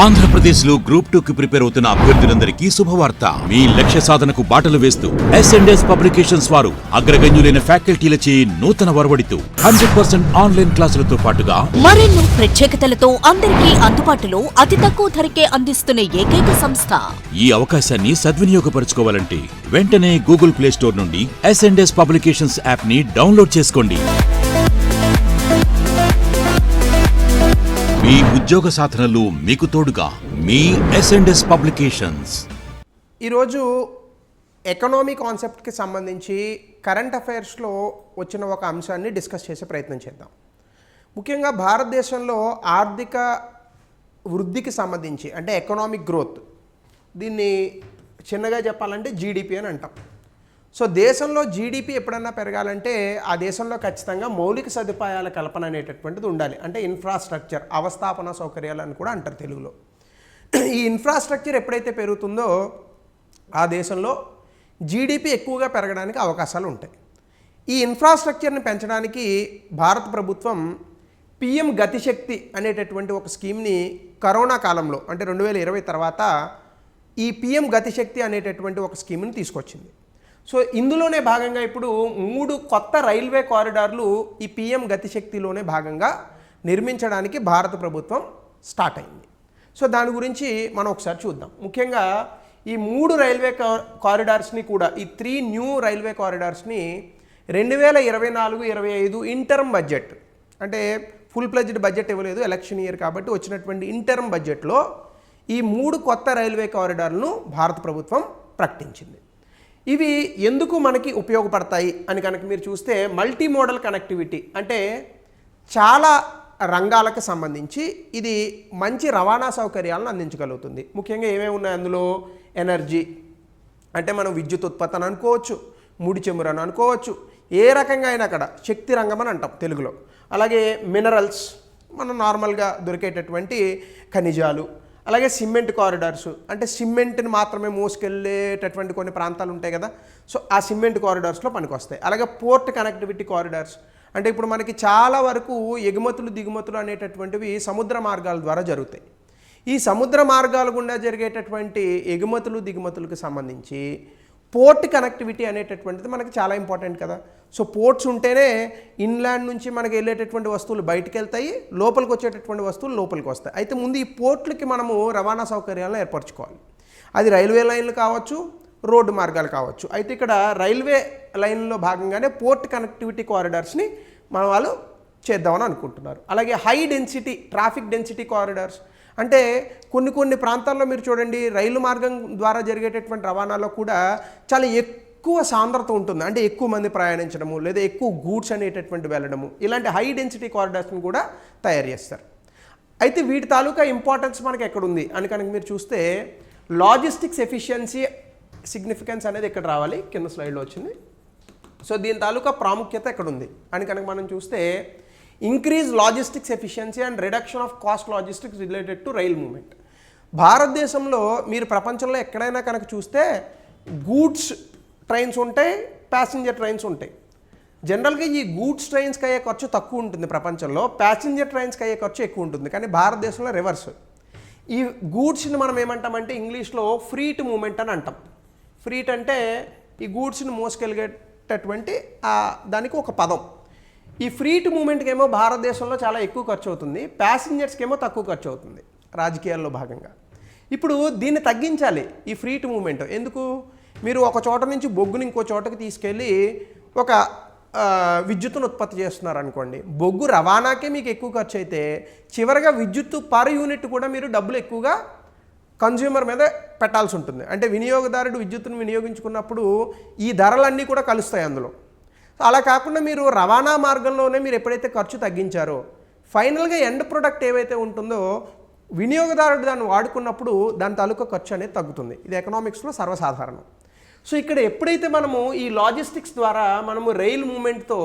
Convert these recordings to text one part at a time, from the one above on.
ఆంధ్రప్రదేశ్లో group two కి prepare అవుతున్న అభ్యర్థులందరికీ శుభవార్త. మీ లక్ష్య సాధనకు బాటలు వేస్తూ ఎస్ఎండ్ఎస్ పబ్లికేషన్స్ వారు అగ్రగణ్యులైన ఫ్యాకల్టీలచే నూతన వరవడితో హండ్రెడ్ పర్సెంట్ ఆన్లైన్ క్లాసులతో పాటుగా మరెన్నో ప్రత్యేకతలతో అందరికీ అందుబాటులో అతి తక్కువ ధరకే అందిస్తున్న ఏకైక సంస్థ. ఈ అవకాశాన్ని సద్వినియోగపరచుకోవాలంటే వెంటనే గూగుల్ ప్లే స్టోర్ నుండి ఎస్ఎండ్ఎస్ పబ్లికేషన్స్ యాప్ని డౌన్లోడ్ చేసుకోండి. మీ ఉద్యోగ సాధనలు మీకు తోడుగా మీ ఎస్ఎండ్ఎస్ పబ్లికేషన్స్ ఈరోజు ఎకనామీ కాన్సెప్ట్కి సంబంధించి కరెంట్ అఫైర్స్లో వచ్చిన ఒక అంశాన్ని డిస్కస్ చేసే ప్రయత్నం చేద్దాం. ముఖ్యంగా భారతదేశంలో ఆర్థిక వృద్ధికి సంబంధించి అంటే ఎకనామిక్ గ్రోత్ దీన్ని చిన్నగా చెప్పాలంటే జీడిపి అని అంటాం. సో దేశంలో జీడిపి ఎప్పుడన్నా పెరగాలంటే ఆ దేశంలో ఖచ్చితంగా మౌలిక సదుపాయాల కల్పన అనేటటువంటిది ఉండాలి. అంటే ఇన్ఫ్రాస్ట్రక్చర్ అవస్థాపన సౌకర్యాలు అని కూడా అంటారు తెలుగులో. ఈ ఇన్ఫ్రాస్ట్రక్చర్ ఎప్పుడైతే పెరుగుతుందో ఆ దేశంలో జీడిపి ఎక్కువగా పెరగడానికి అవకాశాలు ఉంటాయి. ఈ ఇన్ఫ్రాస్ట్రక్చర్ని పెంచడానికి భారత ప్రభుత్వం పిఎం గతిశక్తి అనేటటువంటి ఒక స్కీమ్ని కరోనా కాలంలో అంటే రెండు వేల ఇరవై తర్వాత ఈ పిఎం గతిశక్తి అనేటటువంటి ఒక స్కీమ్ని తీసుకొచ్చింది. సో ఇందులోనే భాగంగా ఇప్పుడు మూడు కొత్త రైల్వే కారిడార్లు ఈ పిఎం గతిశక్తిలోనే భాగంగా నిర్మించడానికి భారత ప్రభుత్వం స్టార్ట్ అయింది. సో దాని గురించి మనం ఒకసారి చూద్దాం. ముఖ్యంగా ఈ మూడు రైల్వే కా- కారిడార్స్ని కూడా ఈ త్రీ న్యూ రైల్వే కారిడార్స్ని రెండు వేల ఇరవై నాలుగు ఇరవై ఐదు ఇంటర్మ్ బడ్జెట్ అంటే ఫుల్ ప్లెజ్డ్ బడ్జెట్ ఇవ్వలేదు ఎలక్షన్ ఇయర్ కాబట్టి వచ్చినటువంటి ఇంటర్మ్ బడ్జెట్లో ఈ మూడు కొత్త రైల్వే కారిడార్లను భారత ప్రభుత్వం ప్రకటించింది. ఇవి ఎందుకు మనకి ఉపయోగపడతాయి అని కనుక మీరు చూస్తే మల్టీ మోడల్ కనెక్టివిటీ అంటే చాలా రంగాలకు సంబంధించి ఇది మంచి రవాణా సౌకర్యాలను అందించగలుగుతుంది. ముఖ్యంగా ఏమేమి ఉన్నాయి అందులో? ఎనర్జీ అంటే మనం విద్యుత్ ఉత్పత్తి అని అనుకోవచ్చు ముడి చెమురు అని అనుకోవచ్చు ఏ రకంగా అయినా అక్కడ శక్తి రంగం అని అంటాం తెలుగులో. అలాగే మినరల్స్ మనం నార్మల్గా దొరికేటటువంటి ఖనిజాలు అలాగే సిమెంట్ కారిడార్స్ అంటే సిమెంట్ని మాత్రమే మోసుకెళ్ళేటటువంటి కొన్ని ప్రాంతాలు ఉంటాయి కదా. సో ఆ సిమెంట్ కారిడార్స్లో పనికొస్తాయి. అలాగే పోర్ట్ కనెక్టివిటీ కారిడార్స్ అంటే ఇప్పుడు మనకి చాలా వరకు ఎగుమతులు దిగుమతులు అనేటటువంటివి సముద్ర మార్గాల ద్వారా జరుగుతాయి. ఈ సముద్ర మార్గాల గుండా జరిగేటటువంటి ఎగుమతులు దిగుమతులకు సంబంధించి పోర్ట్ కనెక్టివిటీ అనేటటువంటిది మనకి చాలా ఇంపార్టెంట్ కదా. సో పోర్ట్స్ ఉంటేనే ఇన్లాండ్ నుంచి మనకి వెళ్ళేటటువంటి వస్తువులు బయటకు వెళ్తాయి లోపలికి వచ్చేటటువంటి వస్తువులు లోపలికి వస్తాయి. అయితే ముందు ఈ పోర్ట్లకి మనము రవాణా సౌకర్యాలను ఏర్పరచుకోవాలి. అది రైల్వే లైన్లు కావచ్చు రోడ్డు మార్గాలు కావచ్చు. అయితే ఇక్కడ రైల్వే లైన్లో భాగంగానే పోర్ట్ కనెక్టివిటీ కారిడార్స్ని మన వాళ్ళు చేద్దామని అనుకుంటున్నారు. అలాగే high density traffic density corridors అంటే కొన్ని కొన్ని ప్రాంతాల్లో మీరు చూడండి రైలు మార్గం ద్వారా జరిగేటటువంటి రవాణాలో కూడా చాలా ఎక్కువ సాంద్రత ఉంటుంది. అంటే ఎక్కువ మంది ప్రయాణించడము లేదా ఎక్కువ గూడ్స్ అనేటటువంటి వెళ్ళడము. ఇలాంటి హై డెన్సిటీ కారిడార్స్ని కూడా తయారు చేస్తారు. అయితే వీటి తాలూకా ఇంపార్టెన్స్ మనకి ఎక్కడ ఉంది అని కనుక మీరు చూస్తే లాజిస్టిక్స్ ఎఫిషియన్సీ సిగ్నిఫికెన్స్ అనేది ఇక్కడ రావాలి. కింద స్లైడ్లో వచ్చింది. సో దీని తాలూకా ప్రాముఖ్యత ఎక్కడుంది? అని కనుక మనం చూస్తే increase logistics efficiency and reduction of cost logistics related to rail movement భారతదేశంలో మీరు ప్రపంచంలో ఎక్కడైనా కనుక చూస్తే గూడ్స్ ట్రైన్స్ ఉంటాయి ప్యాసింజర్ ట్రైన్స్ ఉంటాయి. జనరల్గా ఈ గూడ్స్ ట్రైన్స్కి అయ్యే ఖర్చు తక్కువ ఉంటుంది ప్రపంచంలో ప్యాసింజర్ ట్రైన్స్కి అయ్యే ఖర్చు ఎక్కువ ఉంటుంది. కానీ భారతదేశంలో రివర్స్ ఈ గూడ్స్ని మనం ఏమంటామంటే ఇంగ్లీష్లో ఫ్రీట్ మూమెంట్ అని అంటాం. ఫ్రీట్ అంటే ఈ గూడ్స్ని మోసుకెళ్ళేటటువంటి దానికి ఒక పదం. ఈ ఫ్రీట్ మూమెంట్కి ఏమో భారతదేశంలో చాలా ఎక్కువ ఖర్చు అవుతుంది ప్యాసింజర్స్కి ఏమో తక్కువ ఖర్చు అవుతుంది రాజకీయాల్లో భాగంగా. ఇప్పుడు దీన్ని తగ్గించాలి ఈ ఫ్రీట్ మూమెంట్ ఎందుకు? మీరు ఒక చోట నుంచి బొగ్గుని ఇంకో చోటకి తీసుకెళ్ళి ఒక విద్యుత్తును ఉత్పత్తి చేస్తున్నారు అనుకోండి బొగ్గు రవాణాకే మీకు ఎక్కువ ఖర్చు అయితే చివరిగా విద్యుత్తు పర్ యూనిట్ కూడా మీరు డబ్బులు ఎక్కువగా కన్జ్యూమర్ మీద పెట్టాల్సి ఉంటుంది. అంటే వినియోగదారుడు విద్యుత్తును వినియోగించుకున్నప్పుడు ఈ ధరలన్నీ కూడా కలుస్తాయి అందులో. అలా కాకుండా మీరు రవాణా మార్గంలోనే మీరు ఎప్పుడైతే ఖర్చు తగ్గించారో ఫైనల్గా ఎండ్ ప్రొడక్ట్ ఏవైతే ఉంటుందో వినియోగదారుడు దాన్ని వాడుకున్నప్పుడు దాని తాలూకా ఖర్చు అనేది తగ్గుతుంది. ఇది ఎకనామిక్స్లో సర్వసాధారణం. సో ఇక్కడ ఎప్పుడైతే మనము ఈ లాజిస్టిక్స్ ద్వారా మనము రైల్ మూమెంట్తో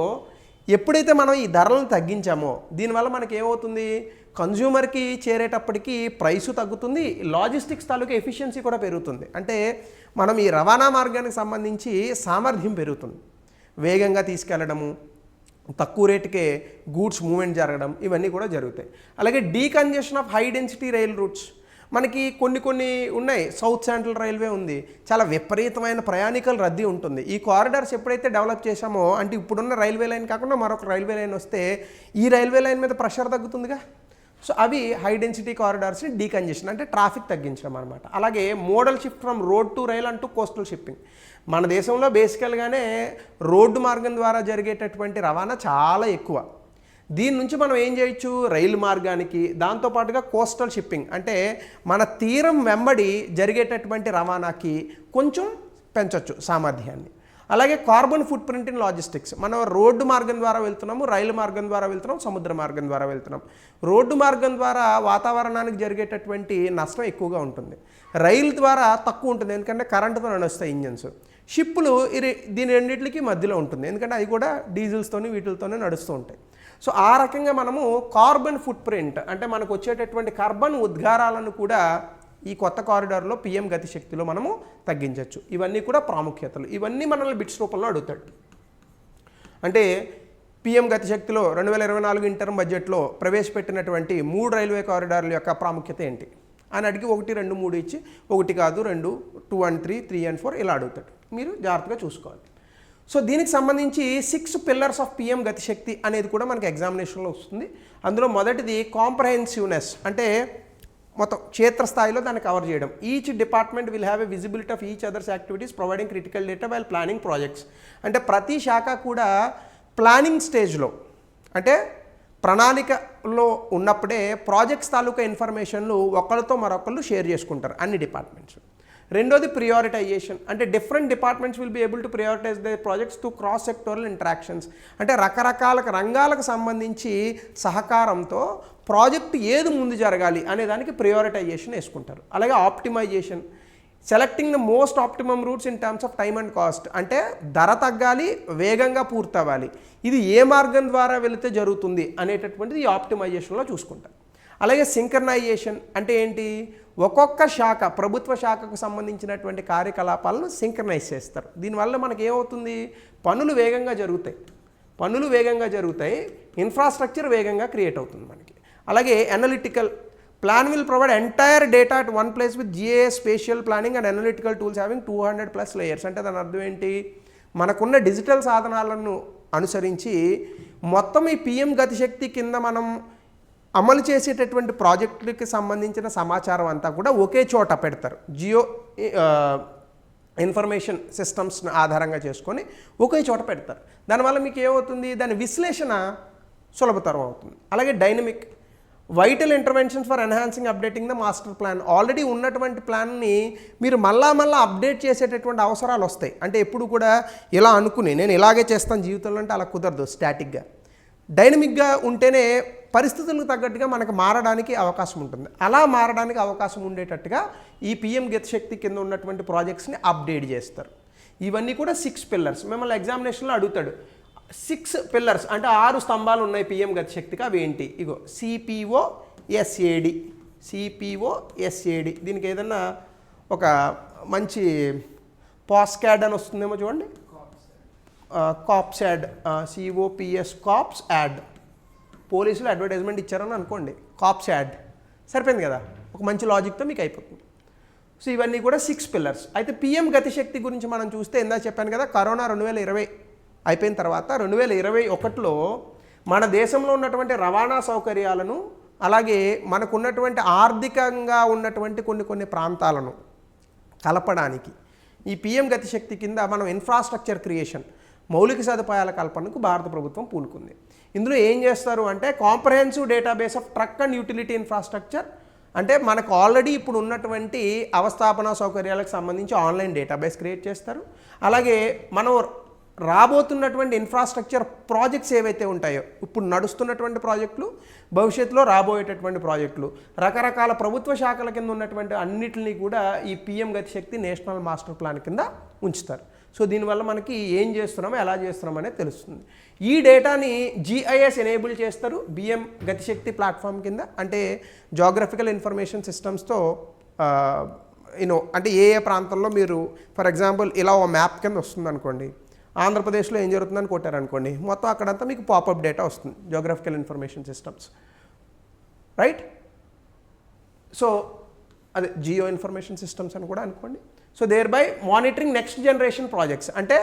ఎప్పుడైతే మనం ఈ ధరలను తగ్గించామో దీనివల్ల మనకి ఏమవుతుంది? కన్జ్యూమర్కి చేరేటప్పటికి ప్రైసు తగ్గుతుంది లాజిస్టిక్స్ తాలూకా ఎఫిషియన్సీ కూడా పెరుగుతుంది. అంటే మనం ఈ రవాణా మార్గానికి సంబంధించి సామర్థ్యం పెరుగుతుంది. వేగంగా తీసుకెళ్ళడము తక్కువ రేటుకే గూడ్స్ మూవ్మెంట్ జరగడం ఇవన్నీ కూడా జరుగుతాయి. అలాగే decongestion of high density rail routes. మనకి కొన్ని కొన్ని ఉన్నాయి. సౌత్ సెంట్రల్ రైల్వే ఉంది. చాలా విపరీతమైన ప్రయాణికుల రద్దీ ఉంటుంది. ఈ కారిడార్స్ ఎప్పుడైతే డెవలప్ చేశామో అంటే ఇప్పుడున్న రైల్వే లైన్ కాకుండా మరొక రైల్వే లైన్ వస్తే ఈ రైల్వే లైన్ మీద ప్రెషర్ తగ్గుతుందిగా? సో అవి హై డెన్సిటీ కారిడార్స్ని డీకంజెషన్ అంటే ట్రాఫిక్ తగ్గించడం అనమాట అలాగే modal shift from road to rail అంటూ కోస్టల్ షిప్పింగ్ మన దేశంలో బేసికల్గానే రోడ్డు మార్గం ద్వారా జరిగేటటువంటి రవాణా చాలా ఎక్కువ. దీని నుంచి మనం ఏం చేయొచ్చు? రైలు మార్గానికి దాంతోపాటుగా కోస్టల్ షిప్పింగ్ అంటే మన తీరం వెంబడి జరిగేటటువంటి రవాణాకి కొంచెం పెంచవచ్చు సామర్థ్యాన్ని. అలాగే carbon footprint in logistics మనం రోడ్డు మార్గం ద్వారా వెళ్తున్నాము రైలు మార్గం ద్వారా వెళ్తున్నాం సముద్ర మార్గం ద్వారా వెళ్తున్నాం. రోడ్డు మార్గం ద్వారా వాతావరణానికి జరిగేటటువంటి నష్టం ఎక్కువగా ఉంటుంది. రైలు ద్వారా తక్కువ ఉంటుంది. ఎందుకంటే కరెంటుతో నడుస్తాయి ఇంజన్స్. షిప్పులు ఇది దీని రెండింటికి మధ్యలో ఉంటుంది. ఎందుకంటే అవి కూడా డీజిల్స్తోని వీటితోనే నడుస్తూ ఉంటాయి. సో ఆ రకంగా మనము కార్బన్ ఫుట్ ప్రింట్ అంటే మనకు వచ్చేటటువంటి కార్బన్ ఉద్గారాలను కూడా ఈ కొత్త కారిడార్లో పిఎం గతిశక్తిలో మనము తగ్గించవచ్చు ఇవన్నీ కూడా ప్రాముఖ్యతలు. ఇవన్నీ మనల్ని బిట్స్ రూపంలో అడుగుతాడు. అంటే పిఎం గతిశక్తిలో రెండు వేల ఇరవై నాలుగు ఇంటర్ బడ్జెట్లో ప్రవేశపెట్టినటువంటి మూడు రైల్వే కారిడార్ల యొక్క ప్రాముఖ్యత ఏంటి? అని అడిగి ఒకటి రెండు మూడు ఇచ్చి ఒకటి కాదు రెండు two and three three and four ఇలా అడుగుతాడు. మీరు జాగ్రత్తగా చూసుకోవాలి. సో దీనికి సంబంధించి six pillars of PM Gati Shakti అనేది కూడా మనకి ఎగ్జామినేషన్లో వస్తుంది. అందులో మొదటిది కాంప్రహెన్సివ్నెస్. అంటే మొత్తం క్షేత్రస్థాయిలో దాన్ని కవర్ చేయడం. Each department will have a visibility of each others activities providing critical data while planning projects అంటే ప్రతి శాఖ కూడా ప్లానింగ్ స్టేజ్లో అంటే ప్రణాళికలో ఉన్నప్పుడే ప్రాజెక్ట్స్ తాలూకా ఇన్ఫర్మేషన్లు ఒకరితో మరొకళ్ళు షేర్ చేసుకుంటారు అన్ని డిపార్ట్మెంట్స్ రెండోది ప్రియారిటైజేషన్ అంటే different departments will be able to prioritize the projects to cross sectoral interactions అంటే రకరకాల రంగాలకు సంబంధించి సహకారంతో ప్రాజెక్ట్ ఏది ముందు జరగాలి అనే దానికి ప్రియారిటైజేషన్ వేసుకుంటారు. అలాగే optimization selecting the most optimum routes in terms of time and cost అంటే ధర తగ్గాలి వేగంగా పూర్తవ్వాలి. ఇది ఏ మార్గం ద్వారా వెళితే జరుగుతుంది అనేటటువంటిది ఈ ఆప్టిమైజేషన్లో చూసుకుంటారు. అలాగే సింక్రనైజేషన్ అంటే ఏంటి? ఒక్కొక్క శాఖ ప్రభుత్వ శాఖకు సంబంధించినటువంటి కార్యకలాపాలను సింక్రనైజ్ చేస్తారు. దీనివల్ల మనకి ఏమవుతుంది? పనులు వేగంగా జరుగుతాయి. పనులు వేగంగా జరుగుతాయి. ఇన్ఫ్రాస్ట్రక్చర్ వేగంగా క్రియేట్ అవుతుంది మనకి. అలాగే analytical plan will provide entire data at one place with geospatial planning and analytical tools having two hundred plus layers అంటే దాని అర్థం ఏంటి? మనకున్న డిజిటల్ సాధనాలను అనుసరించి మొత్తం ఈ పిఎం గతిశక్తి కింద మనం అమలు చేసేటటువంటి ప్రాజెక్టులకి సంబంధించిన సమాచారం అంతా కూడా ఒకే చోట పెడతారు. జియో ఇన్ఫర్మేషన్ సిస్టమ్స్ని ఆధారంగా చేసుకొని ఒకే చోట పెడతారు. దానివల్ల మీకు ఏమవుతుంది? దాని విశ్లేషణ సులభతరం అవుతుంది. అలాగే dynamic vital interventions for enhancing updating the master plan already ఉన్నటువంటి ప్లాన్ని మీరు మళ్ళా మళ్ళీ అప్డేట్ చేసేటటువంటి అవసరాలు వస్తాయి. అంటే ఎప్పుడు కూడా ఇలా అనుకుని నేను ఇలాగే చేస్తాను జీవితంలో అంటే అలా కుదరదు స్టాటిక్గా డైనమిక్గా ఉంటేనే పరిస్థితులకు తగ్గట్టుగా మనకు మారడానికి అవకాశం ఉంటుంది. అలా మారడానికి అవకాశం ఉండేటట్టుగా ఈ పిఎం గతిశక్తి కింద ఉన్నటువంటి ప్రాజెక్ట్స్ని అప్డేట్ చేస్తారు. ఇవన్నీ కూడా సిక్స్ పిల్లర్స్ మిమ్మల్ని ఎగ్జామినేషన్లో అడుగుతాడు. సిక్స్ పిల్లర్స్ అంటే ఆరు స్తంభాలు ఉన్నాయి పిఎం గతిశక్తికి అవి ఏంటి? ఇగో సిపిఓ ఎస్ఏడి సిపిఓ ఎస్ఏడి దీనికి ఏదన్నా ఒక మంచి పాస్కాడ్ అని వస్తుందేమో చూడండి. Cops ad. COPS cops ad. పోలీసులు అడ్వర్టైజ్మెంట్ ఇచ్చారని అనుకోండి కాప్స్ యాడ్. సరిపోయింది కదా? ఒక మంచి లాజిక్తో మీకు అయిపోతుంది. సో ఇవన్నీ కూడా సిక్స్ పిల్లర్స్. అయితే పిఎం గతిశక్తి గురించి మనం చూస్తే ఇందా చెప్పాను కదా కరోనా రెండు వేల ఇరవై అయిపోయిన తర్వాత రెండు వేల ఇరవై ఒకటిలో మన దేశంలో ఉన్నటువంటి రవాణా సౌకర్యాలను అలాగే మనకున్నటువంటి ఆర్థికంగా ఉన్నటువంటి కొన్ని కొన్ని ప్రాంతాలను కలపడానికి. ఈ పిఎం గతిశక్తి కింద మనం ఇన్ఫ్రాస్ట్రక్చర్ క్రియేషన్ మౌలిక సదుపాయాల కల్పనకు భారత ప్రభుత్వం పూనుకుంది. ఇందులో ఏం చేస్తారు అంటే comprehensive database of truck and utility infrastructure అంటే మనకు ఆల్రెడీ ఇప్పుడు ఉన్నటువంటి అవస్థాపన సౌకర్యాలకు సంబంధించి ఆన్లైన్ డేటాబేస్ క్రియేట్ చేస్తారు. అలాగే మనం రాబోతున్నటువంటి ఇన్ఫ్రాస్ట్రక్చర్ ప్రాజెక్ట్స్ ఏవైతే ఉంటాయో ఇప్పుడు నడుస్తున్నటువంటి ప్రాజెక్టులు భవిష్యత్తులో రాబోయేటటువంటి ప్రాజెక్టులు రకరకాల ప్రభుత్వ శాఖల కింద ఉన్నటువంటి అన్నిటిని కూడా ఈ PM Gati Shakti national master plan కింద ఉంచుతారు. సో దీనివల్ల మనకి ఏం చేస్తున్నామో ఎలా చేస్తున్నామో అనేది తెలుస్తుంది. ఈ డేటాని జిఐఎస్ ఎనేబుల్ చేస్తారు బిఎం గతిశక్తి ప్లాట్ఫామ్ కింద. అంటే జాగ్రఫికల్ ఇన్ఫర్మేషన్ సిస్టమ్స్తో యూనో అంటే ఏ ఏ ప్రాంతంలో మీరు ఫర్ ఎగ్జాంపుల్ ఇలా ఓ మ్యాప్ కింద వస్తుంది అనుకోండి ఆంధ్రప్రదేశ్లో ఏం జరుగుతుందని కొట్టారనుకోండి మొత్తం అక్కడంతా మీకు పాపప్ డేటా వస్తుంది geographical information systems right so అదే జియో ఇన్ఫర్మేషన్ సిస్టమ్స్ అని కూడా అనుకోండి. So thereby monitoring next generation projects అంటే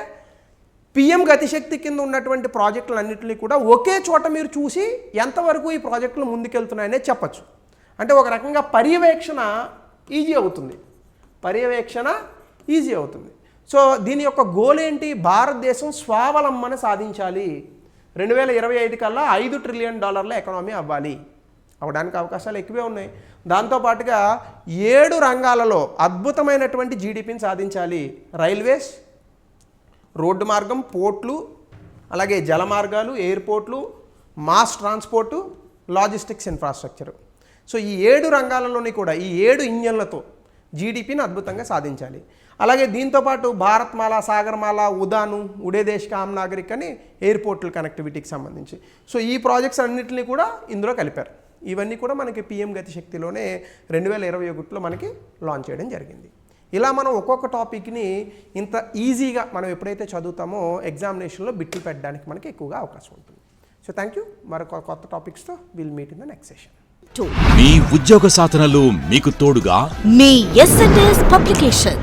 పిఎం గతిశక్తి కింద ఉన్నటువంటి ప్రాజెక్టులన్నింటినీ కూడా ఒకే చోట మీరు చూసి ఎంతవరకు ఈ ప్రాజెక్టులు ముందుకెళ్తున్నాయనే చెప్పచ్చు. అంటే ఒక రకంగా పర్యవేక్షణ ఈజీ అవుతుంది. పర్యవేక్షణ ఈజీ అవుతుంది. సో దీని యొక్క గోల్ ఏంటి? భారతదేశం స్వావలంబన సాధించాలి. రెండు వేల ఇరవై ఐదు కల్లా ఐదు ట్రిలియన్ డాలర్ల ఎకనామీ అవ్వాలి. అవడానికి అవకాశాలు ఎక్కువే ఉన్నాయి. దాంతోపాటుగా ఏడు రంగాలలో అద్భుతమైనటువంటి జీడిపిని సాధించాలి. రైల్వేస్ రోడ్డు మార్గం పోర్ట్లు అలాగే జల మార్గాలు ఎయిర్పోర్ట్లు mass transport logistics infrastructure. So ఈ ఏడు రంగాలలోని కూడా ఈ ఏడు ఇంజన్లతో జీడిపిని అద్భుతంగా సాధించాలి. అలాగే దీంతోపాటు భారత్మాల సాగర్మాల ఉదాను ఉడే దేశ్ కామ్ నాగరిక్ అని ఎయిర్పోర్టుల కనెక్టివిటీకి సంబంధించి. సో ఈ ప్రాజెక్ట్స్ అన్నింటినీ కూడా ఇందులో కలిపారు. ఇవన్నీ కూడా మనకి పిఎం గతిశక్తిలోనే రెండు వేల ఇరవై ఒకటిలో మనకి లాంచ్ చేయడం జరిగింది. ఇలా మనం ఒక్కొక్క టాపిక్ని ఇంత ఈజీగా మనం ఎప్పుడైతే చదువుతామో ఎగ్జామినేషన్లో బిట్లు పెట్టడానికి మనకి ఎక్కువగా అవకాశం ఉంటుంది. సో థ్యాంక్ యూ మరొక కొత్త టాపిక్స్తో will meet in the next session. మీ ఉద్యోగ సాధనలో మీకు తోడుగా? మీ ఎస్ఎన్ఎస్ పబ్లికేషన్స్